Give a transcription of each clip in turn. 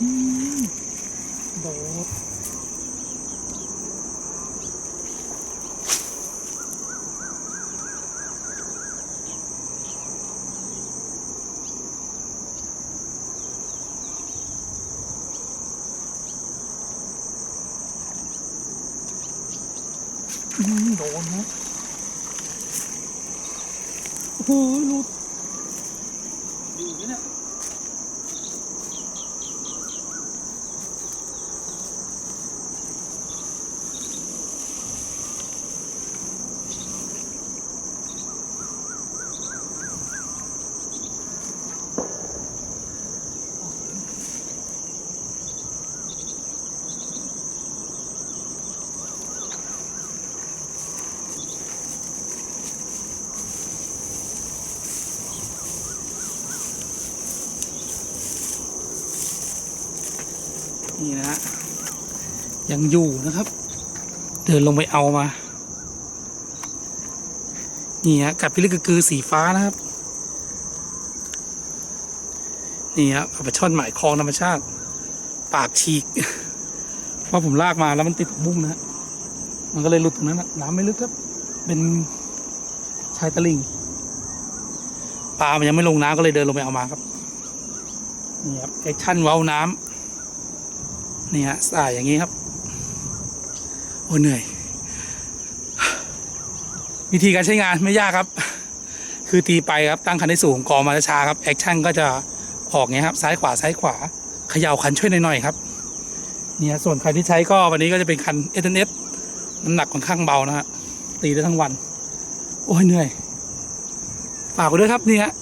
嗯，躲。嗯，躲呢。哎，露。躲着呢。 นี่นะฮะยังอยู่นะครับ เดินลงไปเอามา นี่ฮะกัดพิลึกกระกือสีฟ้านะครับ นี่ครับเอาไปช่อนหมายคลองธรรมชาติ ปากฉีกเพราะผมลากมาแล้วมันติดกับมุ้งนะฮะมันก็เลยหลุดตรงนั้นนะน้ำไม่ลึกครับ เป็นชายตะลิงปลามันยังไม่ลงน้ำก็เลยเดินลงไปเอามาครับนี่ครับแอคชั่นเว้าน้ำ นี่ฮะสายอย่างนี้ครับ โอ้เหนื่อย วิธีการใช้งานไม่ยากครับ คือตีไปครับตั้งคันให้สูงกอมาช้าครับแอคชั่นก็จะออกเงี้ยครับ ซ้ายขวาซ้ายขวาเขย่าคันช่วยหน่อยๆครับเนี่ยส่วนคันที่ใช้ก็วันนี้ก็จะเป็นคันเอเนสน้ำหนักค่อนข้างเบานะฮะตีได้ทั้งวัน โอ้ยเหนื่อยฝากไว้ด้วยครับนี่ฮะ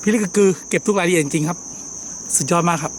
พี่ลึกกือเก็บทุกรายละเอียดจริงๆครับ สุดยอดมากครับ